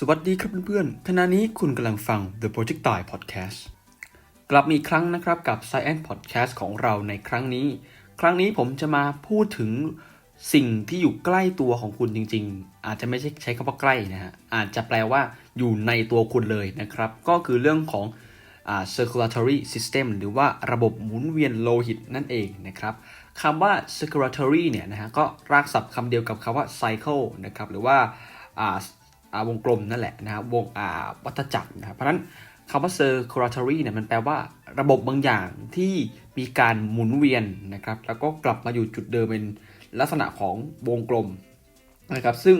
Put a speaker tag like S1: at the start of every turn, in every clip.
S1: สวัสดีครับเพื่อนๆ ขณะนี้คุณกำลังฟัง The Project Die Podcast กลับมาอีกครั้งนะครับกับ Science Podcast ของเราในครั้งนี้ ครั้งนี้ผมจะมาพูดถึงสิ่งที่อยู่ใกล้ตัวของคุณจริงๆ อาจจะไม่ใช่ใช้คำว่าใกล้นะฮะ อาจจะแปลว่าอยู่ในตัวคุณเลยนะครับ ก็คือเรื่องของอ circulatory system หรือว่าระบบหมุนเวียนโลหิตนั่นเองนะครับคำว่า circulatory เนี่ยนะฮะก็รากศัพท์คำเดียวกับคำว่า cycle นะครับหรือว่า วงกลมนั่นแหละนะครับวงวัฏจักรนะครับเพราะนั้นคำว่า circulatory เนี่ยมันแปลว่าระบบบางอย่างที่มีการหมุนเวียนนะครับแล้วก็กลับมาอยู่จุดเดิมเป็นลักษณะของวงกลมนะครับซึ่ง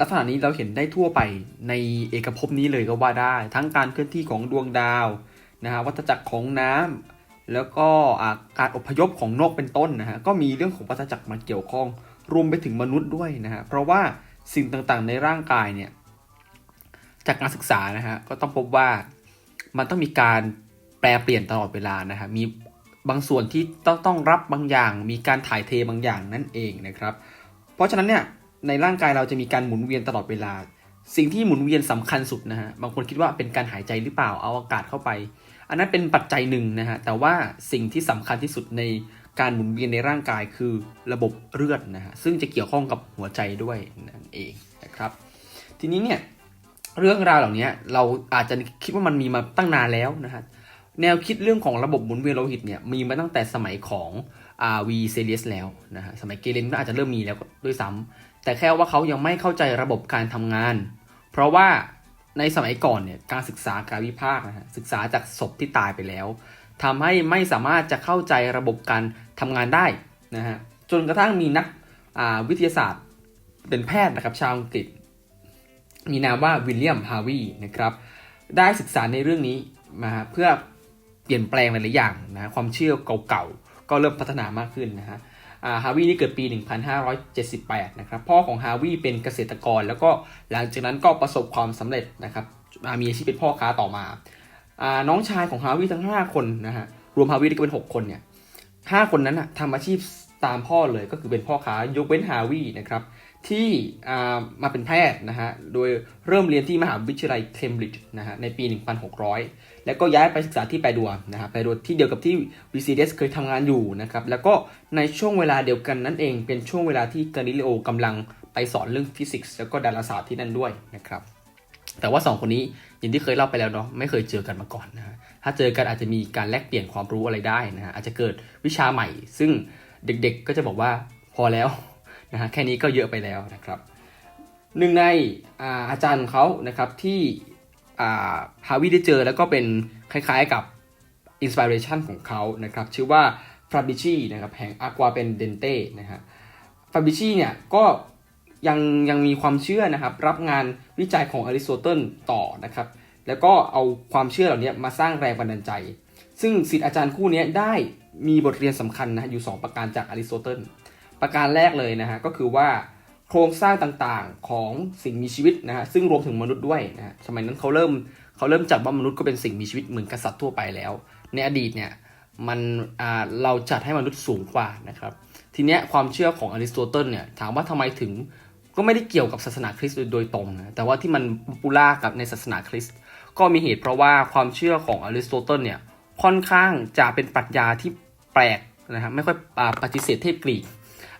S1: ลักษณะนี้เราเห็นได้ทั่วไปในเอกภพนี้เลยก็ว่าได้ ทั้งการเคลื่อนที่ของดวงดาวนะฮะวัฏจักรของน้ำแล้วก็การอพยพของนกเป็นต้นนะฮะก็มีเรื่องของวัฏจักรมาเกี่ยวข้องรวมไปถึงมนุษย์ด้วยนะฮะเพราะว่าสิ่งต่างๆในร่างกายเนี่ย จากการศึกษานะฮะก็ต้องพบว่ามันต้องมีการแปลเปลี่ยนตลอดเวลานะฮะมีบางส่วนที่ต้องต้องรับบางอย่าง มีการถ่ายเทบางอย่างนั่นเองนะครับ เพราะฉะนั้นเนี่ยในร่างกายเราจะมีการหมุนเวียนตลอดเวลา สิ่งที่หมุนเวียนสำคัญสุดนะฮะบางคนคิดว่าเป็นการหายใจหรือเปล่าเอาอากาศเข้าไป อันนั้นเป็นปัจจัยหนึ่งนะฮะแต่ว่าสิ่งที่สำคัญที่สุดในการหมุนเวียนในร่างกายคือระบบเลือดนะฮะซึ่งจะเกี่ยวข้องกับหัวใจด้วยนั่นเองนะครับ ทีนี้เนี่ย เรื่องราวเหล่านี้เราอาจจะคิดว่ามันมีมาตั้งนานแล้วนะฮะแนวคิดเรื่องของระบบหมุนเวียนโลหิตเนี่ยมีมาตั้งแต่สมัยของอาวีเซเลียสแล้วนะฮะสมัยเกเรนก็อาจจะเริ่มมีแล้วด้วยซ้ำแต่แค่ว่าเขายังไม่เข้าใจระบบการทำงาน เพราะว่าในสมัยก่อนเนี่ยการศึกษาการวิพากษ์นะฮะศึกษาจากศพที่ตายไปแล้วทำให้ไม่สามารถจะเข้าใจระบบการทำงานได้นะฮะจนกระทั่งมีนักวิทยาศาสตร์เป็นแพทย์นะครับชาวอังกฤษ มีนามว่าวิลเลียมฮาวีนะครับได้ศึกษาในเรื่องนี้มาเพื่อเปลี่ยนแปลงหลายๆอย่างนะความเชื่อเก่าๆ ก็เริ่มพัฒนามากขึ้นนะฮะฮาวีนี่เกิดปี 1578 นะครับ พ่อของฮาวีเป็นเกษตรกร แล้วก็หลังจากนั้นก็ประสบความสำเร็จนะครับอ่ามีอาชีพเป็นพ่อค้าต่อมาอน้องชายของฮาวีทั้ง 5 คนนะฮะ รวมฮาวีก็เป็น 6 คนเนี่ยห้าคนนั้นนะทำอาชีพตามพ่อเลยก็คือเป็นพ่อค้ายกเว้นฮาวีนะครับ ที่มาเป็นแพทย์นะฮะ โดยเริ่มเรียนที่มหาวิทยาลัยเคมบริดจ์นะฮะในปี 1600 แล้วก็ย้ายไปศึกษาที่แปดัวนะฮะแปดัวที่เดียวกับที่วิซีเดสเคยทำงานอยู่นะครับ แล้วก็ในช่วงเวลาเดียวกันนั่นเองเป็นช่วงเวลาที่กาลิเลโอกำลังไปสอนเรื่องฟิสิกส์แล้วก็ดาราศาสตร์ที่นั่นด้วยนะครับ แต่ว่า 2 คนนี้อย่างที่เคยเล่าไปแล้วเนาะไม่เคยเจอกันมาก่อนนะฮะถ้าเจอกันอาจจะมีการแลกเปลี่ยนความรู้อะไรได้นะฮะอาจจะเกิดวิชาใหม่ ซึ่งเด็กๆก็จะบอกว่าพอแล้ว นะฮะแค่นี้ก็เยอะไปแล้วนะครับหนึ่งในอาอาจารย์เขานะครับที่ฮาวิได้เจอแล้วก็เป็นคล้ายๆกับอินสปิเรชันของเขานะครับชื่อว่าฟราบิชีนะครับแห่งอากวาเป็นเดนเต้นะฮะฟราบิชีเนี่ยก็ยังยังมีความเชื่อนะครับรับงานวิจัยของอริสโตเติลต่อนะครับแล้วก็เอาความเชื่อเหล่านี้มาสร้างแรงบันดาลใจ ซึ่งศิษย์อาจารย์คู่นี้ได้มีบทเรียนสำคัญนะอยู่ 2 ประการจากอริสโตเติล ประการแรกเลยนะฮะก็คือว่าโครงสร้างต่างๆของสิ่งมีชีวิตนะฮะซึ่งรวมถึงมนุษย์ด้วยนะฮะสมัยนั้นเขาเริ่มเขาเริ่มจัดว่ามนุษย์ก็เป็นสิ่งมีชีวิตเหมือนกษัตริย์ทั่วไปแล้ว ในอดีตเนี่ยมันเราจัดให้มนุษย์สูงกว่านะครับทีเนี้ยความเชื่อของอริสโตเติลเนี่ยถามว่าทำไมถึงก็ไม่ได้เกี่ยวกับศาสนาคริสต์โดยตรงนะแต่ว่าที่มันป๊อปปูล่ากับในศาสนาคริสต์ก็มีเหตุเพราะว่าความเชื่อของอริสโตเติลเนี่ยค่อนข้างจะเป็นปรัชญาที่แปลกนะครับไม่ค่อยปฏิเสธเทพกรีก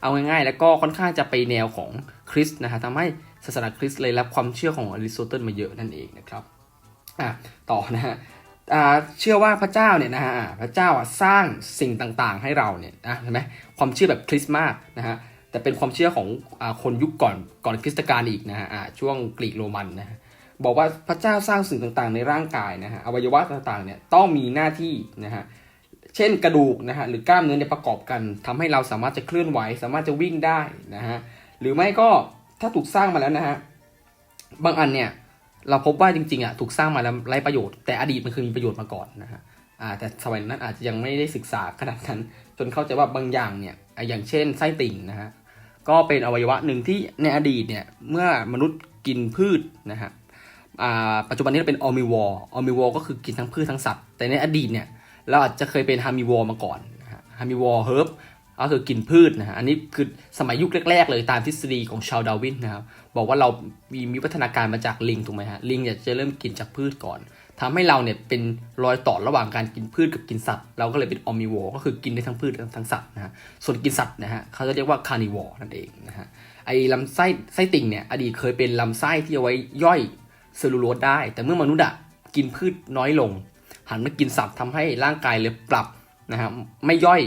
S1: เอาง่ายๆ แล้วก็ค่อนข้างจะไปแนวของคริสต์นะฮะทำให้ศาสนาคริสต์เลยรับความเชื่อของอริสโตเติลมาเยอะนั่นเองนะครับอะต่อนะฮะเชื่อว่าพระเจ้าเนี่ยนะฮะพระเจ้าอะสร้างสิ่งต่างๆให้เราเนี่ยนะเห็นไหมความเชื่อแบบคริสต์มาสนะฮะแต่เป็นความเชื่อของอคนยุคก่อนก่อนคริสตกาลอีกนะฮะช่วงกรีกโรมันนะฮะบอกว่าพระเจ้าสร้างสิ่งต่างๆ ในร่างกายนะฮะอวัยวะต่างๆเนี่ยต้องมีหน้าที่นะฮะ เช่นกระดูกนะฮะหรือกล้ามเนื้อเนี่ยประกอบกันทำให้เราสามารถจะเคลื่อนไหว สามารถจะวิ่งได้นะฮะหรือไม่ก็ถ้าถูกสร้างมาแล้วนะฮะบางอันเนี่ยเราพบว่าจริงๆอะถูกสร้างมาแล้วไร้ประโยชน์แต่อดีตมันเคยมีประโยชน์มาก่อนนะฮะอ่าแต่สมัยนั้นอาจจะยังไม่ได้ศึกษาขนาดนั้น จนเข้าใจว่าบางอย่างเนี่ยอย่างเช่นไส้ติ่งนะฮะก็เป็นอวัยวะหนึ่งที่ในอดีตเนี่ยเมื่อมนุษย์กินพืชนะฮะปัจจุบันนี้เราเป็นออมิวอร์ออมิวอร์ก็คือกินทั้งพืชทั้งสัตว์ แต่ในอดีตเนี่ย เราอาจจะเคยเป็นฮามิวอร์มาก่อนฮามิวอร์เฮิร์บก็คือกินพืชนะฮะอันนี้คือสมัยยุคแรก ๆ เลยตามทฤษฎีของชาร์ลดาวินนะครับบอกว่าเรามีมีวัฒนาการมาจากลิงถูกไหมฮะลิงเนี่ยจะเริ่มกินจากพืชก่อนทำให้เราเนี่ยเป็นรอยต่อระหว่างการกินพืชกับกินสัตว์ เราก็เลยเป็นออมิวอว์ก็คือกินได้ทั้งพืชทั้งสัตว์นะฮะส่วนกินสัตว์นะฮะเขาจะเรียกว่าคาร์นิวอร์นั่นเองนะฮะไอ้ลำไส้ไส้ติ่งเนี่ยอดีตเคยเป็นลำไส้ที่เอาไว้ย่อยเซลลูโลสได้ แต่เมื่อมนุษย์อะกินพืชน้อยลง หันมากินสัตว์ทำให้ร่างกายเลยปรับนะฮะไม่ย่อย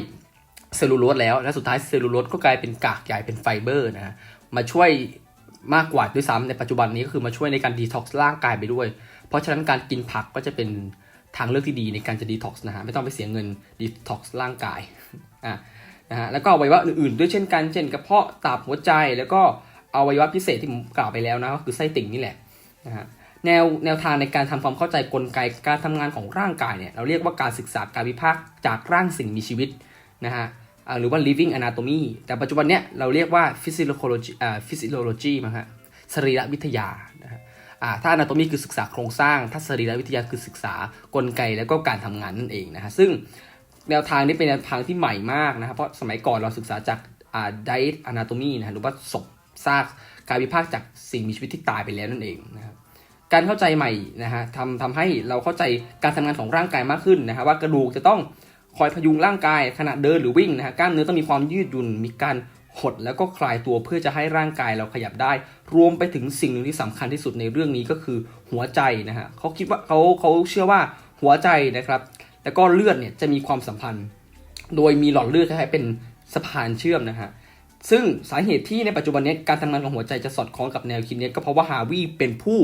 S1: เซลลูโลสแล้ว และสุดท้ายเซลลูโลสก็กลายเป็นกากใหญ่เป็นไฟเบอร์นะฮะมาช่วยมากกว่าด้วยซ้ำในปัจจุบันนี้ก็คือมาช่วยในการดีท็อกซ์ร่างกายไปด้วย เพราะฉะนั้นการกินผักก็จะเป็นทางเลือกที่ดีในการจะดีท็อกซ์นะฮะไม่ต้องไปเสียเงินดีท็อกซ์ร่างกายอะนะฮะแล้วก็อวัยวะอื่นๆ ด้วยเช่นกันเช่นกระเพาะตับหัวใจแล้วก็อวัยวะพิเศษที่ผมกล่าวไปแล้วนะก็คือไส้ติ่งนี่แหละนะฮะ แนวแนวทางในการทำความเข้าใจกลไกการทำงานของร่างกายเนี่ยเราเรียกว่าการศึกษาการวิพากษ์จากร่างสิ่งมีชีวิตนะฮะหรือว่า living anatomy แต่ปัจจุบันเนี้ยเราเรียกว่า physiology อ่า physiology มั้งฮะสรีรวิทยานะฮะอ่าถ้า anatomy คือศึกษาโครงสร้าง ถ้าสรีรวิทยาคือศึกษากลไกแล้วก็การทำงานนั่นเองนะฮะซึ่งแนวทางนี้เป็นแนวทางที่ใหม่มากนะครับเพราะสมัยก่อนเราศึกษาจากอ่า diet anatomy นะฮะหรือว่าศพซากการวิพากษ์จากสิ่งมีชีวิตที่ตายไปแล้วนั่นเองนะครับ การเข้าใจใหม่นะฮะทำทำให้เราเข้าใจการทำงานของร่างกายมากขึ้นนะฮะว่ากระดูกจะต้องคอยพยุงร่างกายขณะเดินหรือวิ่งนะฮะกล้ามเนื้อต้องมีความยืดหยุ่นมีการหดแล้วก็คลายตัวเพื่อจะให้ร่างกายเราขยับได้ รวมไปถึงสิ่งหนึ่งที่สำคัญที่สุดในเรื่องนี้ก็คือหัวใจนะฮะเขาคิดว่าเขาเขาเชื่อว่าหัวใจนะครับ แล้วก็เลือดเนี่ยจะมีความสัมพันธ์ โดยมีหลอดเลือดคล้ายๆเป็นสะพานเชื่อมนะฮะซึ่งสาเหตุที่ในปัจจุบันนี้การทำงานของหัวใจจะสอดคล้องกับแนวคิดนี้ก็เพราะว่าฮาวิเป็นผู้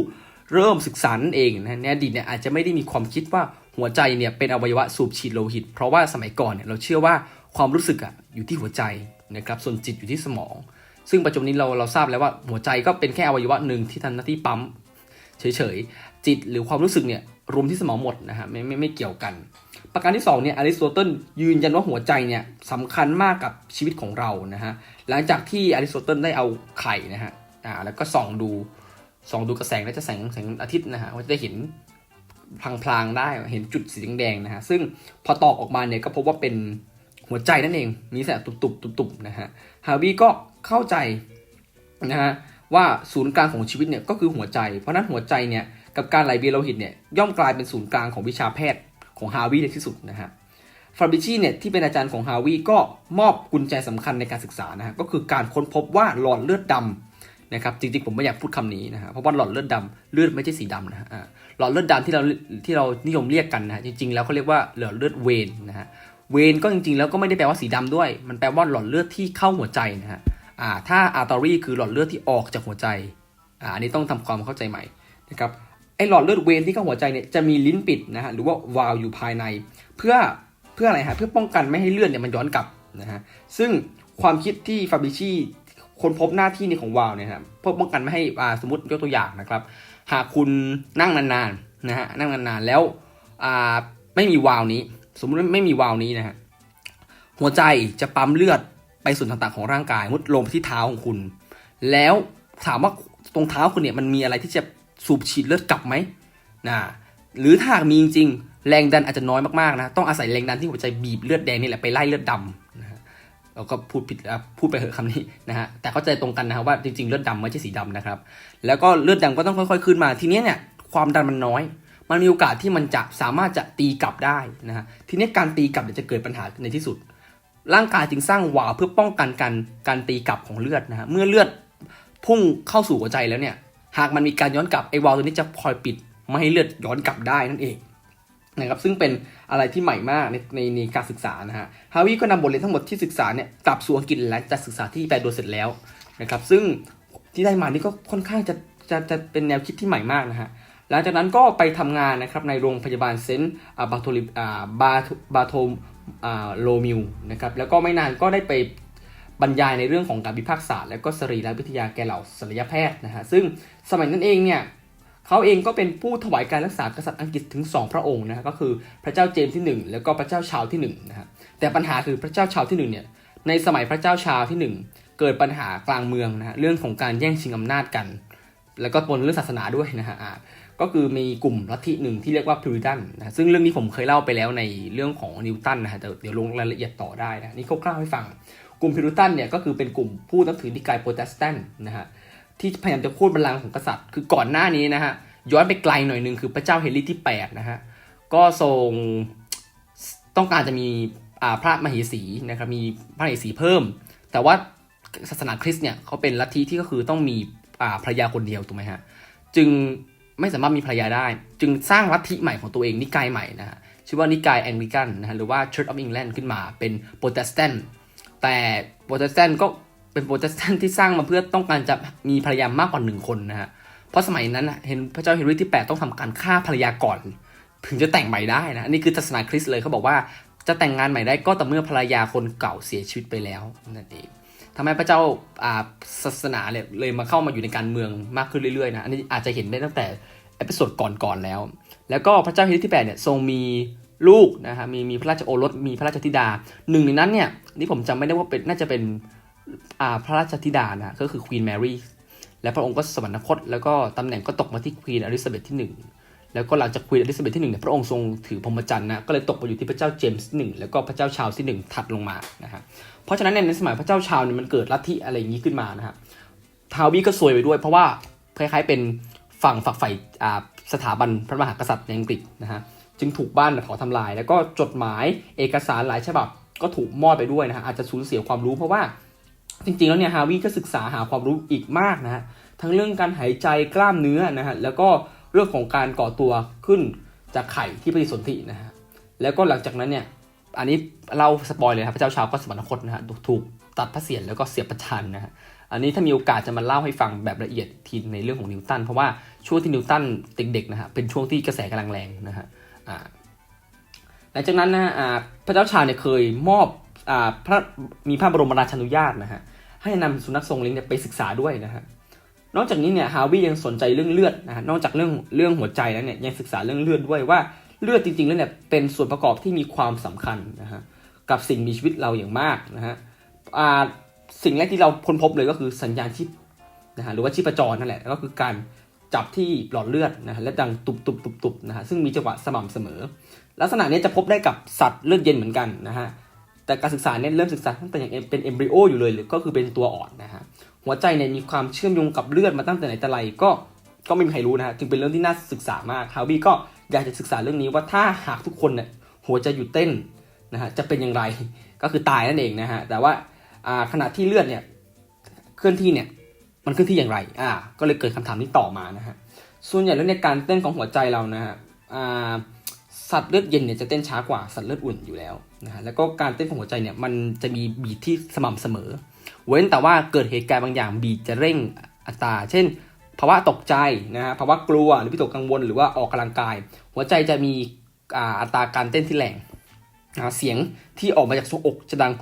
S1: เริ่มศึกษานั่นเองนะในอดีตเนี่ยอาจจะไม่ได้มีความคิดว่าหัวใจเนี่ยเป็นอวัยวะสูบฉีดโลหิต เพราะว่าสมัยก่อนเนี่ยเราเชื่อว่าความรู้สึกอะอยู่ที่หัวใจนะครับส่วนจิตอยู่ที่สมอง ซึ่งปัจจุบันนี้เราเราทราบแล้วว่าหัวใจก็เป็นแค่อวัยวะหนึ่งที่ทำหน้าที่ปั๊มเฉยๆจิตหรือความรู้สึกเนี่ยรวมที่สมองหมดนะฮะไม่ไม่ไม่เกี่ยวกัน ประการที่2เนี่ยอริสโตเติลยืนยันว่าหัวใจเนี่ยสำคัญมากกับชีวิตของเรานะฮะหลังจากที่อริสโตเติลได้เอาไข่นะฮะอ่าแล้วก็ส่องดู ส่องดูกระแสงและจะแสงแสงอาทิตย์นะฮะก็จะได้เห็นพลางๆได้เห็นจุดสีแดงๆนะฮะซึ่งพอตอกออกมาเนี่ยก็พบว่าเป็นหัวใจนั่นเองมีแสงตุบๆตุบๆนะฮะฮาวิก็เข้าใจนะฮะว่าศูนย์กลางของชีวิตเนี่ยก็คือหัวใจ เพราะนั้นหัวใจเนี่ยกับการไหลเวียนโลหิตเนี่ยย่อมกลายเป็นศูนย์กลางของวิชาแพทย์ของฮาวิในที่สุดนะฮะฟาบิชีเนี่ยที่เป็นอาจารย์ของฮาวิก็มอบกุญแจสำคัญในการศึกษานะฮะก็คือการค้นพบว่าหลอดเลือดดำ นะครับจริงๆผมไม่อยากพูดคำนี้นะฮะเพราะว่าหลอดเลือดดำเลือดไม่ใช่สีดำนะฮะหลอดเลือดดำที่เราที่เรานิยมเรียกกันนะฮะจริงๆแล้วเขาเรียกว่าหลอดเลือดเวนนะฮะเวนก็จริงๆแล้วก็ไม่ได้แปลว่าสีดำด้วย มันแปลว่าหลอดเลือดที่เข้าหัวใจนะฮะอ่าถ้าอาร์ตอรี่คือหลอดเลือดที่ออกจากหัวใจอ่าอันนี้ต้องทำความเข้าใจใหม่นะครับไอหลอดเลือดเวนที่เข้าหัวใจเนี่ยจะมีลิ้นปิดนะฮะหรือว่าวาล์วอยู่ภายใน เพื่อเพื่ออะไรฮะเพื่อป้องกันไม่ให้เลือดเนี่ยมันย้อนกลับนะฮะซึ่งความคิดที่ฟาบิชี คนพบหน้าที่นี้ของวาล์วเนี่ยครับเพื่อป้องกันไม่ให้อ่าสมมติยกตัวอย่างนะครับ หากคุณนั่งนานๆนะฮะนั่งนานๆแล้วอ่าไม่มีวาล์วนี้ สมมติไม่มีวาล์วนี้นะฮะหัวใจจะปั๊มเลือดไปส่วนต่างๆของร่างกายมุดลงไปที่เท้าของคุณ แล้วถามว่าตรงเท้าคุณเนี่ยมันมีอะไรที่จะสูบฉีดเลือดกลับไหมนะหรือถ้ามีจริงๆแรงดันอาจจะน้อยมากๆนะต้องอาศัยแรงดันที่หัวใจบีบเลือดแดงนี่แหละไปไล่เลือดดำ เราก็พูดผิดพูดไปเหอะคำนี้นะฮะแต่เข้าใจตรงกันนะครับว่าจริงๆเลือดดำไม่ใช่สีดำนะครับ แล้วก็เลือดดำก็ต้องค่อยๆขึ้นมาทีนี้เนี่ยความดันมันน้อย มันมีโอกาสที่มันจะสามารถจะตีกลับได้นะฮะทีนี้การตีกลับเดี๋ยวจะเกิดปัญหาในที่สุด ร่างกายจึงสร้างวาล์วเพื่อป้องกันการการตีกลับของเลือดนะฮะเมื่อเลือดพุ่งเข้าสู่หัวใจแล้วเนี่ยหากมันมีการย้อนกลับไอ้วาล์วตัวนี้จะคอยปิด ไม่ให้เลือดย้อนกลับได้นั่นเอง นะครับซึ่งเป็นอะไรที่ใหม่มากในในในการศึกษานะฮะฮาวิก็นำบทเรียนทั้งหมดที่ศึกษาเนี่ยกลับสู่อังกฤษหลังจากศึกษาที่แปลโดยเสร็จแล้วนะครับซึ่งที่ได้มานี่ก็ค่อนข้างจะจะจะเป็นแนวคิดที่ใหม่มากนะฮะหลังจากนั้นก็ไปทำงานนะครับในโรงพยาบาลเซนต์อ่าบาโทลิอ่าบาบาโทมโลมิวนะครับแล้วก็ไม่นานก็ได้ไปบรรยายในเรื่องของการวิพากษศาสตร์และก็สรีรวิทยาแก่เหล่าศัลยแพทย์นะฮะซึ่งสมัยนั้นเองเนี่ย เขาเองก็เป็นผู้ถวายการรักษากษัตริย์อังกฤษถึง 2 พระองค์นะฮะก็คือพระเจ้าเจมส์ที่ 1 แล้วก็พระเจ้าชาวที่1นะฮะแต่ปัญหาคือพระเจ้าชาวที่1เนี่ยในสมัยพระเจ้าชาวที่ 1 เกิดปัญหากลางเมืองนะฮะเรื่องของการแย่งชิงอำนาจกัน แล้วก็ปนเรื่องศาสนาด้วยนะฮะก็คือมีกลุ่มลัทธิหนึ่งที่เรียกว่าพิริตันนะซึ่งเรื่องนี้ผมเคยเล่าไปแล้วในเรื่องของนิวตันนะฮะแต่เดี๋ยวลงรายละเอียดต่อได้นะนี่คร่าวๆให้ฟังกลุ่มพิรุตันเนี่ยก็คือเป็นกลุ่มผู้นับถือนิกายโปรเตสแตนต์นะฮะ ที่พยายามจะโค่นบัลลังก์ของกษัตริย์ คือก่อนหน้านี้นะฮะย้อนไปไกลหน่อยหนึ่งคือพระเจ้าเฮนรี่ที่8นะฮะก็ทรงต้องการจะมีพระมเหสีนะครับมีพระมเหสีเพิ่ม แต่ว่าศาสนาคริสต์เนี่ยเขาเป็นลัทธิที่ก็คือต้องมีภรรยาคนเดียวถูกไหมฮะจึงไม่สามารถมีภรรยาได้ จึงสร้างลัทธิใหม่ของตัวเองนิกายใหม่นะฮะชื่อว่านิกายแองกิกันนะฮะหรือว่า Church of England ขึ้นมาเป็นโปรเตสแตนต์แต่โปรเตสแตนต์ก็ เป็นโปรเตสแตนต์ที่สร้างมาเพื่อต้องการจะมีภรรยามากกว่าหนึ่งคนนะฮะ เพราะสมัยนั้นน่ะเห็นพระเจ้าเฮนรี่ที่ 8 ต้องทำการฆ่าภรรยาก่อน ถึงจะแต่งใหม่ได้นะอันนี่คือศาสนาคริสต์เลยเขาบอกว่าจะแต่งงานใหม่ได้ก็ต่อเมื่อภรรยาคนเก่าเสียชีวิตไปแล้วนั่นเองทำให้พระเจ้าศาสนาเนี่ยเลยมาเข้ามาอยู่ในการเมืองมากขึ้นเรื่อยๆนะอันนี้อาจจะเห็นได้ตั้งแต่เอพิโซดก่อนๆแล้ว แล้วก็พระเจ้าเฮนรี่ที่8เนี่ยทรงมีลูกนะฮะมีมีพระราชโอรสมีพระราชธิดาหนึ่งในนั้นเนี่ยนี่ผมจำไม่ได้ว่าเป็นน่าจะเป็น พระราชธิดานะก็คือควีนแมรี่และพระองค์ก็สวรรคต แล้วก็ตำแหน่งก็ตกมาที่ควีนอลิซาเบธที่ 1 แล้วก็หลังจากควีนอลิซาเบธที่1เนี่ยพระองค์ทรงถือพรหมจรรย์นะก็เลยตกมาอยู่ที่พระเจ้าเจมส์ที่หนึ่งแล้วก็พระเจ้าชาร์ลส์ที่1ถัดลงมานะฮะเพราะฉะนั้นในสมัยพระเจ้าชาร์ลส์เนี่ยมันเกิดลัทธิอะไรอย่างนี้ขึ้นมานะฮะทาวีก็ซวยไปด้วย เพราะว่าคล้ายๆเป็นฝั่งฝักใฝ่อ่าสถาบันพระมหากษัตริย์ในอังกฤษนะฮะจึงถูกบ้านเผาทำลาย แล้วก็จดหมายเอกสารหลายฉบับก็ถูกมอดไปด้วยนะฮะอาจจะสูญเสียความรู้เพราะว่า จริงๆแล้วเนี่ยฮาวิก็ศึกษาหาความรู้อีกมากนะฮะทั้งเรื่องการหายใจกล้ามเนื้อนะฮะแล้วก็เรื่องของการก่อตัวขึ้นจากไข่ที่ปฏิสนธินะฮะแล้วก็หลังจากนั้นเนี่ยอันนี้เล่าสปอยเลยครับพระเจ้าชาวก็สวรรคตนะฮะถูกตัดพระเศียรแล้วก็เสียบประชันนะฮะอันนี้ถ้ามีโอกาสจะมาเล่าให้ฟังแบบละเอียดทีในเรื่องของนิวตันเพราะว่าช่วงที่นิวตันเด็กๆนะฮะเป็นช่วงที่กระแสกำลังแรงนะฮะอ่าหลังจากนั้นนะฮะพระเจ้าชาเนี่ยเคยมอบอ่าพระมีพระบรมราชานุญาตนะฮะ ให้นำสุนัขทรงเลี้ยงเนี่ยไปศึกษาด้วยนะฮะนอกจากนี้เนี่ยฮาวิยังสนใจเรื่องเลือดนะฮะนอกจากเรื่องเรื่องหัวใจแล้วเนี่ยยังศึกษาเรื่องเลือดด้วยว่าเลือดจริงๆแล้วเนี่ยเป็นส่วนประกอบที่มีความสำคัญนะฮะกับสิ่งมีชีวิตเราอย่างมากนะฮะอ่าสิ่งแรกที่เราค้นพบเลยก็คือสัญญาณชีพนะฮะหรือว่าชีพจรนั่นแหละก็คือการจับที่หลอดเลือดนะฮะและดังตุบตุบตุบตุบนะฮะซึ่งมีจังหวะสม่ำเสมอ ลักษณะนี้จะพบได้กับสัตว์เลือดเย็นเหมือนกันนะฮะ แต่การศึกษาเนี่ยเริ่มศึกษาตั้งแต่ยังเป็นเอมบริโออยู่เลยหรือก็คือเป็นตัวอ่อนนะฮะหัวใจเนี่ยมีความเชื่อมโยงกับเลือดมาตั้งแต่ไหนแต่ไรก็ก็ไม่มีใครรู้นะฮะจึงเป็นเรื่องที่น่าศึกษามากฮาวิก็อยากจะศึกษาเรื่องนี้ว่าถ้าหากทุกคนเนี่ยหัวใจหยุดเต้นนะฮะจะเป็นอย่างไรก็คือตายนั่นเองนะฮะแต่ว่าอ่าขณะที่เลือดเนี่ยเคลื่อนที่เนี่ยมันเคลื่อนที่อย่างไรอ่าก็เลยเกิดคำถามนี้ต่อมานะฮะส่วนใหญ่แล้วในการเต้นของหัวใจเรานะฮะอ่าสัตว์เลือดเย็นเนี่ยจะเต้นช้ากว่าสัตว์เลือดอุ่นอยู่แล้ว นะฮะแล้วก็การเต้นของหัวใจเนี่ยมันจะมีบีทที่สม่ำเสมอ เว้นแต่ว่าเกิดเหตุการณ์บางอย่างบีทจะเร่งอัตรา เช่นภาวะตกใจนะฮะภาวะกลัวหรือวิตกกังวลหรือว่าออกกำลังกาย หัวใจจะมีอัตราการเต้นที่แรงนะเสียงที่ออกมาจากทรวงอกจะดัง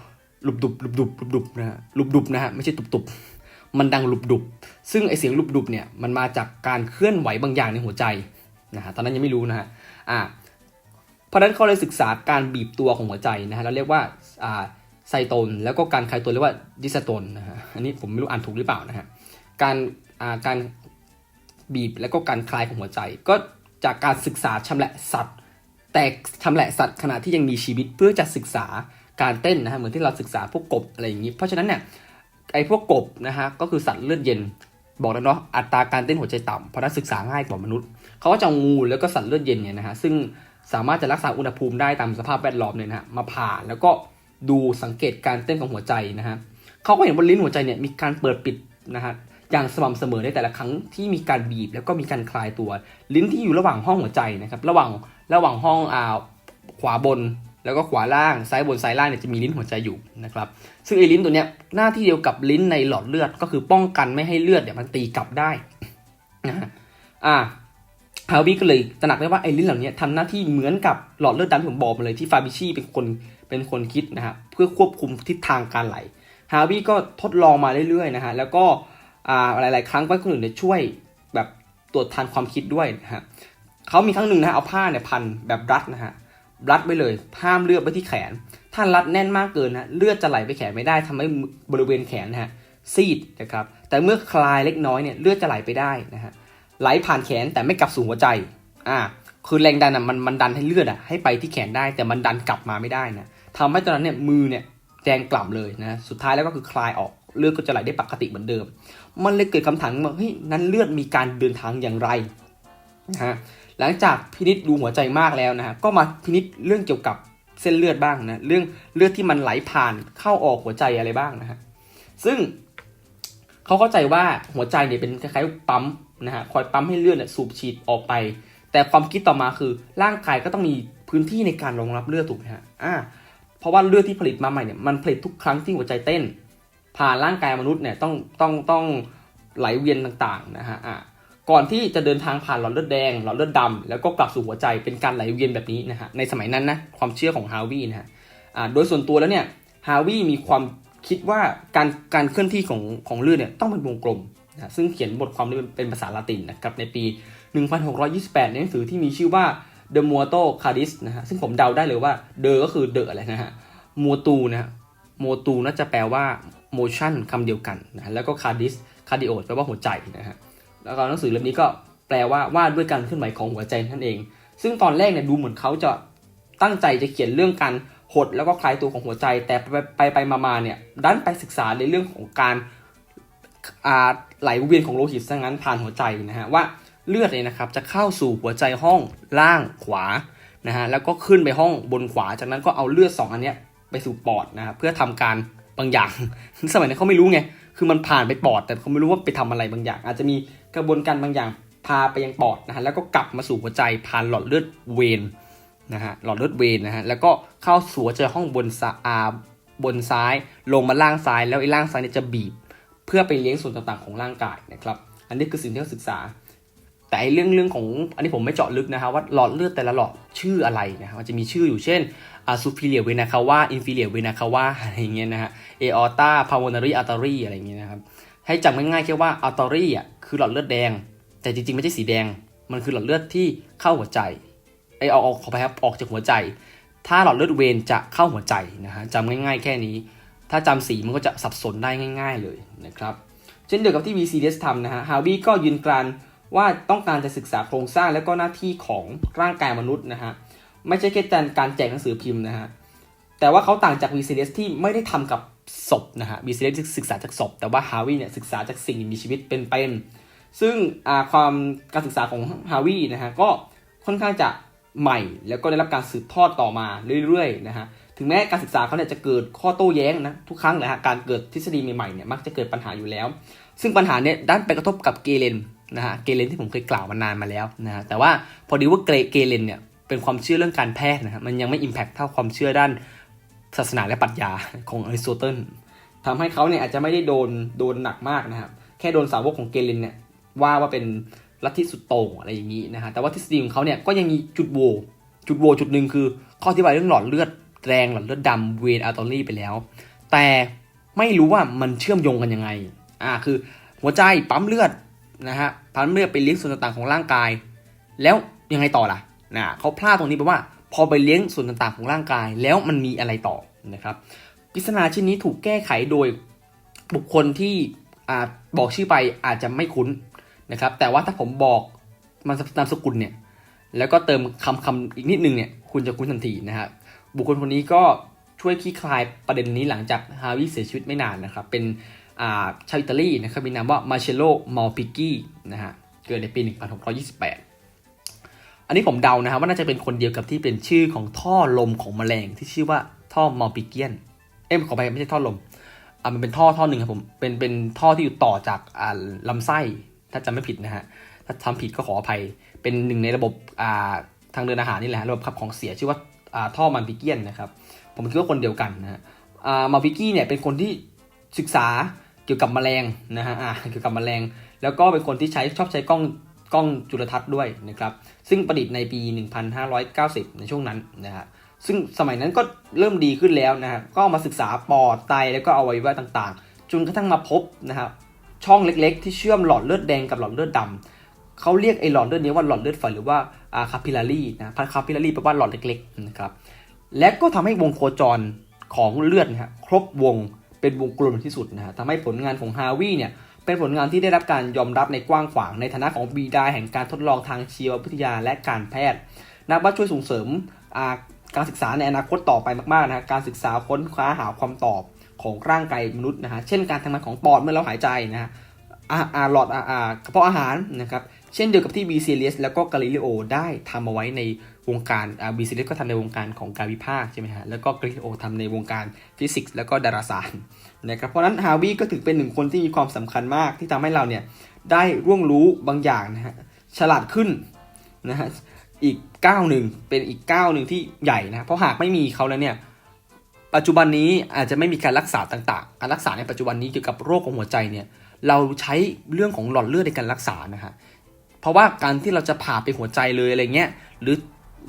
S1: หลุบดุบหลุบดุบหลุบดุบนะฮะหลุบดุบนะฮะไม่ใช่ตุบตุบมันดังหลุบดุบ ซึ่งไอเสียงหลุบดุบเนี่ยมันมาจากการเคลื่อนไหวบางอย่างในหัวใจนะฮะตอนนั้นยังไม่รู้นะฮะอ่า เพราะนั้นเขาเลยศึกษาการบีบตัวของหัวใจนะฮะเราเรียกว่าอ่าไซโตนแล้วก็การคลายตัวเรียกว่าดิสโตนนะฮะอันนี้ผมไม่รู้อ่านถูกหรือเปล่านะฮะการอ่าการบีบแล้วก็การคลายของหัวใจ ก็จากการศึกษาชำแหละสัตว์ แต่ชำแหละสัตว์ขณะที่ยังมีชีวิตเพื่อจะศึกษาการเต้นนะฮะเหมือนที่เราศึกษาพวกกบอะไรอย่างนี้ เพราะฉะนั้นเนี่ยไอ้พวกกบนะฮะก็คือสัตว์เลือดเย็นบอกแล้วเนาะอัตราการเต้นหัวใจต่ำเพราะนั้นศึกษาง่ายกว่ามนุษย์เขาก็จะงูแล้วก็สัตว์เลือดเย็นเนี่ยนะฮะซึ่ง สามารถจะรักษาอุณหภูมิได้ตามสภาพแวดล้อมเนี่ยนะฮะมาผ่าแล้วก็ดูสังเกตการเต้นของหัวใจนะฮะเขาก็เห็นว่าลิ้นหัวใจเนี่ยมีการเปิดปิดนะฮะอย่างสม่ำเสมอในแต่ละครั้งที่มีการบีบแล้วก็มีการคลายตัว ลิ้นที่อยู่ระหว่างห้องหัวใจนะครับระหว่างระหว่างห้องอ่าขวาบนแล้วก็ขวาล่างซ้ายบนซ้ายล่างเนี่ยจะมีลิ้นหัวใจอยู่นะครับซึ่งไอ้ลิ้นตัวเนี้ยหน้าที่เดียวกับลิ้นในหลอดเลือดก็คือป้องกันไม่ให้เลือดเนี่ยมันตีกลับได้นะฮะอ่า ฮาวิก็เลยตระหนักได้ว่าไอ้ลิ้นเหล่านี้ทำหน้าที่เหมือนกับหลอดเลือดดำที่ผมบอกมาเลยที่ฟาบิชีเป็นคนเป็นคนคิดนะฮะเพื่อควบคุมทิศทางการไหลฮาวิก็ทดลองมาเรื่อยๆนะฮะแล้วก็หลายๆ ครั้งก็ให้คนอื่นช่วยแบบตรวจทานความคิดด้วยนะฮะเขามีครั้งหนึ่งนะฮะเอาผ้าเนี่ยพันแบบรัดนะฮะรัดไว้เลยห้ามเลือดไปที่แขน ถ้ารัดแน่นมากเกินนะเลือดจะไหลไปแขนไม่ได้ทำให้บริเวณแขนนะฮะซีดนะครับแต่เมื่อคลายเล็กน้อยเนี่ยเลือดจะไหลไปได้นะฮะ ไหลผ่านแขนแต่ไม่กลับสู่หัวใจ อ่า คือแรงดันอะมันมันดันให้เลือดอะให้ไปที่แขนได้แต่มันดันกลับมาไม่ได้นะทำให้ตอนนั้นเนี่ยมือเนี่ยแจงกล่ำเลยนะ สุดท้ายแล้วก็คือคลายออกเลือดก็จะไหลได้ปกติเหมือนเดิม มันเลยเกิดคำถามว่าเฮ้ยนั้นเลือดมีการเดินทางอย่างไรนะฮะ หลังจากพินิษดูหัวใจมากแล้วนะฮะ ก็มาพินิษเรื่องเกี่ยวกับเส้นเลือดบ้างนะ เรื่องเลือดที่มันไหลผ่านเข้าออกหัวใจอะไรบ้างนะฮะ ซึ่งเขาเข้าใจว่าหัวใจเนี่ยเป็นคล้ายๆปั๊ม นะฮะคอยปั๊มให้เลือดเนี่ยสูบฉีดออกไป แต่ความคิดต่อมาคือร่างกายก็ต้องมีพื้นที่ในการรองรับเลือดถูกไหมฮะอ่าเพราะว่าเลือดที่ผลิตมาใหม่เนี่ยมันผลิตทุกครั้งที่หัวใจเต้น ผ่านร่างกายมนุษย์เนี่ยต้องต้องต้องไหลเวียนต่างๆนะฮะอ่าก่อนที่จะเดินทางผ่านหลอดเลือดแดงหลอดเลือดดำแล้วก็กลับสู่หัวใจเป็นการไหลเวียนแบบนี้นะฮะในสมัยนั้นนะความเชื่อของฮาวีนะฮะอ่าโดยส่วนตัวแล้วเนี่ยฮาวีมีความคิดว่าการการเคลื่อนที่ของของเลือดเนี่ยต้องเป็นวงกลม นะซึ่งเขียนบทความนี้เป็นภาษาละตินนะครับในปี 1628 ในหนังสือที่มีชื่อว่า The Muerto Cardis นะฮะซึ่งผมเดาได้เลยว่า The ก็คือ The อะไรนะฮะ Muerto นะฮะ Muerto น่าจะแปลว่า motion คำเดียวกันนะแล้วก็ Cardis Cardio แปลว่าหัวใจนะฮะแล้วก็หนังสือเล่มนี้ก็แปลว่าวาดด้วยการเคลื่อนไหวของหัวใจนั่นเอง ซึ่งตอนแรกเนี่ยดูเหมือนเขาจะตั้งใจจะเขียนเรื่องการหดแล้วก็คลายตัวของหัวใจ แต่ไปไปไปมาเนี่ยดันไปศึกษาในเรื่องของการ ไหลเวียนของโลหิตซะงั้นผ่านหัวใจนะฮะว่าเลือดเนี่ยนะครับจะเข้าสู่หัวใจห้องล่างขวานะฮะแล้วก็ขึ้นไปห้องบนขวา จากนั้นก็เอาเลือด 2 อันเนี้ยไปสู่ปอดนะฮะเพื่อทำการบางอย่าง สมัยนั้นเขาไม่รู้ไงคือมันผ่านไปปอด แต่เขาไม่รู้ว่าไปทำอะไรบางอย่าง อาจจะมีกระบวนการบางอย่างพาไปยังปอดนะฮะแล้วก็กลับมาสู่หัวใจผ่านหลอดเลือดเวนนะฮะหลอดเลือดเวนนะฮะแล้วก็เข้าสู่หัวใจห้องบนซ้ายอ่าบนซ้าย ลงมาล่างซ้าย แล้วไอ้ล่างซ้ายเนี่ยจะบีบ เพื่อไปเลี้ยงส่วนต่างๆของร่างกายนะครับ อันนี้คือสิ่งที่เขาศึกษา แต่อ้เรื่องเรื่องของอันนี้ผมไม่เจาะลึกนะครับว่าหลอดเลือดแต่ละหลอดชื่ออะไรนะครับมันจะมีชื่ออยู่เช่นอะซูฟิเลียเวนาคาวาอินฟิเลียเวนาคาวาอะไรเงี้ยนะฮะเอออตาพาวนารีอัลตารีอะไรเงี้ยนะครับให้จำง่ายๆแค่ว่าอัลตารีอะคือหลอดเลือดแดง แต่จริงๆไม่ใช่สีแดง มันคือหลอดเลือดที่เข้าหัวใจไอเอาออกขอไปครับออกจากหัวใจ ถ้าหลอดเลือดเวนจะเข้าหัวใจนะฮะจำง่ายๆแค่นี้ ถ้าจำสีมันก็จะสับสนได้ง่าย ๆเลยนะครับ เช่นเดียวกับที่ VCDS ทำนะฮะฮาวีก็ยืนกรานว่าต้องการจะศึกษาโครงสร้างและก็หน้าที่ของร่างกายมนุษย์นะฮะไม่ใช่แค่การแจกหนังสือพิมพ์นะฮะแต่ว่าเขาต่างจาก VCDS ที่ไม่ได้ทำกับศพนะฮะ VCDS ศึกษาจากศพแต่ว่าฮาวีเนี่ยศึกษาจากสิ่งมีชีวิตเป็นๆซึ่งความการศึกษาของฮาวีนะฮะก็ค่อนข้างจะใหม่แล้วก็ได้รับการสืบทอดต่อมาเรื่อยๆนะฮะ ถึงแม้การศึกษาเขาเนี่ยจะเกิดข้อโต้แย้งนะทุกครั้งเลยฮะการเกิดทฤษฎีใหม่ๆเนี่ยมักจะเกิดปัญหาอยู่แล้ว ซึ่งปัญหาเนี่ยด้านไปกระทบกับเกเรนนะฮะเกเรนที่ผมเคยกล่าวมานานมาแล้วนะฮะแต่ว่าพอดีว่าเกเกเรนเนี่ยเป็นความเชื่อเรื่องการแพทย์นะฮะมันยังไม่อิมแพคเท่าความเชื่อด้านศาสนาและปรัชญาของอริสโตเติลทำให้เขาเนี่ยอาจจะไม่ได้โดนโดนหนักมากนะครับแค่โดนสาวกของเกเรนเนี่ยว่าว่าเป็นลัทธิสุดโต่งอะไรอย่างนี้นะฮะแต่ว่าทฤษฎีของเขาเนี่ยก็ยังมีจุดโหวจุดโหวจุดหนึ่งคือข้ออธิบายเรื่องหลอดเลือด แดงหลอดเลือดดำเวนอาร์ตอรี่ไปแล้ว แต่ไม่รู้ว่ามันเชื่อมโยงกันยังไงอ่าคือหัวใจปั๊มเลือดนะฮะปั๊มเลือดไปเลี้ยงส่วนต่างๆของร่างกาย แล้วยังไงต่อล่ะนะเขาพลาดตรงนี้แปลว่า พอไปเลี้ยงส่วนต่างๆของร่างกาย แล้วมันมีอะไรต่อนะครับปริศนาชิ้นนี้ถูกแก้ไขโดยบุคคลที่อ่าบอกชื่อไปอาจจะไม่คุ้นนะครับ แต่ว่าถ้าผมบอกมันนามสกุลเนี่ย แล้วก็เติมคำคำอีกนิดนึงเนี่ย คุณจะคุ้นทันทีนะฮะบุ บุคคลคนนี้ก็ช่วยคลี่คลายประเด็นนี้หลังจากฮาวิเสียชีวิตไม่นานนะครับ เป็นชาวอิตาลีนะครับมีนามว่ามาเชโลมอลปิกี้นะฮะเกิดในปี 1628 อันนี้ผมเดานะครับว่าน่าจะเป็นคนเดียวกับที่เป็นชื่อของท่อลมของแมลงที่ชื่อว่าท่อมอลปิเกียน เอ้ยขอไปไม่ใช่ท่อลมอ่ามันเป็นท่อท่อหนึ่งครับผมเป็นเป็นท่อที่อยู่ต่อจากอ่าลำไส้ถ้าจำไม่ผิดนะฮะถ้าทำผิดก็ขออภัยเป็นหนึ่งในระบบอ่าทางเดินอาหารนี่แหละระบบขับของเสียชื่อว่า ท่อมันปิเกียนนะครับ ผมคิดว่าคนเดียวกันนะฮะอ่ามาปิกี้เนี่ยเป็นคนที่ศึกษาเกี่ยวกับแมลงนะฮะอ่าเกี่ยวกับแมลง แล้วก็เป็นคนที่ใช้ชอบใช้กล้องกล้องจุลทรรศน์ด้วยนะครับ ซึ่งประดิษฐ์ในปี 1590 ในช่วงนั้นนะฮะซึ่งสมัยนั้นก็เริ่มดีขึ้นแล้วนะฮะก็มาศึกษาปอดไตแล้วก็อวัยวะต่างๆ จนกระทั่งมาพบนะครับช่องเล็กๆ ที่เชื่อมหลอดเลือดแดงกับหลอดเลือดดำ เขาเรียกไอ้หลอดเลือดนี้ว่าหลอดเลือดฝอยหรือว่าอาคาพิลารีนะพันคาพิลารีแปลว่าหลอดเล็กๆนะครับและก็ทำให้วงโคจรของเลือดนะฮะครบวงเป็นวงกลมที่สุดนะฮะทำให้ผลงานของฮาวีเนี่ยเป็นผลงานที่ได้รับการยอมรับในกว้างขวางในฐานะของบีดาแห่งการทดลองทางชีววิทยาและการแพทย์ นับว่าช่วยส่งเสริมการการศึกษาในอนาคตต่อไปมากๆนะฮะการศึกษาค้นคว้าหาความตอบของร่างกายมนุษย์นะฮะเช่นการทำงานของปอดเมื่อเราหายใจนะฮะอาอาหลอดอาอากระเพาะอาหารนะครับ เช่นเดียวกับที่บีเซเลสแล้วก็กาลิเลโอได้ทำเอาไว้ในวงการอ่าบีเซเลสก็ทำในวงการของการวิพากษ์ใช่ไหมฮะแล้วก็กาลิเลโอทำในวงการฟิสิกส์แล้วก็ดาราศาสตร์นะครับเพราะนั้นฮาวิก็ถือเป็นหนึ่งคนที่มีความสำคัญมากที่ทำให้เราเนี่ยได้ร่วงรู้บางอย่างนะฮะฉลาดขึ้นนะฮะอีกก้าวหนึ่งเป็นอีกก้าวหนึ่งที่ใหญ่นะเพราะหากไม่มีเขาแล้วเนี่ยปัจจุบันนี้อาจจะไม่มีการรักษาต่างๆ การรักษาในปัจจุบันนี้เกี่ยวกับโรคของหัวใจเนี่ยเราใช้เรื่องของหลอดเลือดในการรักษานะฮะ เพราะว่าการที่เราจะผ่าไปหัวใจเลยอะไรเงี้ยหรือ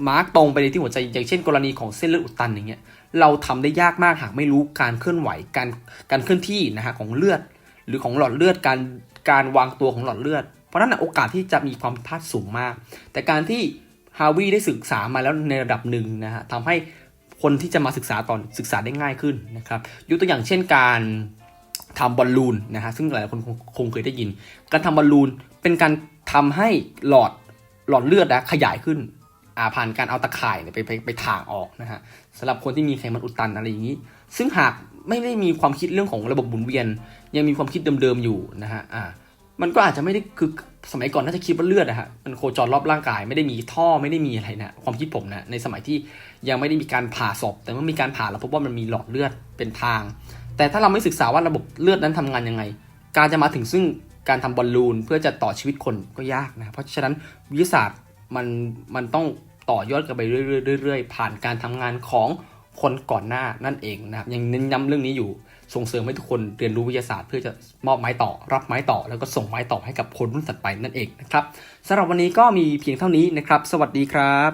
S1: มาร์กตรงไปในที่หัวใจอย่างเช่น กรณีของเส้นเลือดอุดตันอย่างเงี้ยเราทำได้ยากมากหากไม่รู้การเคลื่อนไหวการการเคลื่อนที่นะฮะของเลือด หรือของหลอดเลือดการการวางตัวของหลอดเลือด เพราะนั้นโอกาสที่จะมีความผิดพลาดสูงมาก แต่การที่ฮาวิได้ศึกษามาแล้วในระดับหนึ่งนะฮะทำให้คนที่จะมาศึกษาตอนศึกษาได้ง่ายขึ้นนะครับยกตัวอย่างเช่นการทำบอลลูนนะฮะซึ่งหลายคนคงคงเคยได้ยิน การทำบอลลูนเป็นการ ทำให้หลอดหลอดเลือดนะขยายขึ้นอาผ่านการเอาตะข่ายไปไปไปถ่างออกนะฮะสำหรับคนที่มีไขมันอุดตันอะไรอย่างนี้ ซึ่งหากไม่ได้มีความคิดเรื่องของระบบหมุนเวียน ยังมีความคิดเดิมๆอยู่นะฮะอ่ามันก็อาจจะไม่ได้คือสมัยก่อนน่าจะคิดว่าเลือดอะฮะมันโคจรรอบร่างกายไม่ได้มีท่อไม่ได้มีอะไรนะความคิดผมนะในสมัยที่ยังไม่ได้มีการผ่าศพ แต่เมื่อมีการผ่าเราพบว่ามันมีหลอดเลือดเป็นทาง แต่ถ้าเราไม่ศึกษาว่าระบบเลือดนั้นทำงานยังไง การจะมาถึงซึ่ง การทำบอลลูนเพื่อจะต่อชีวิตคนก็ยากนะเพราะฉะนั้นวิทยาศาสตร์มันมันต้องต่อยอดกันไปเรื่อยๆผ่านการทำงานของคนก่อนหน้านั่นเองนะครับยังเน้นย้ำเรื่องนี้อยู่ส่งเสริมให้ทุกคนเรียนรู้วิทยาศาสตร์เพื่อจะมอบไม้ต่อ รับไม้ต่อ แล้วก็ส่งไม้ต่อให้กับคนรุ่นถัดไปนั่นเองนะครับสำหรับวันนี้ก็มีเพียงเท่านี้นะครับ สวัสดีครับ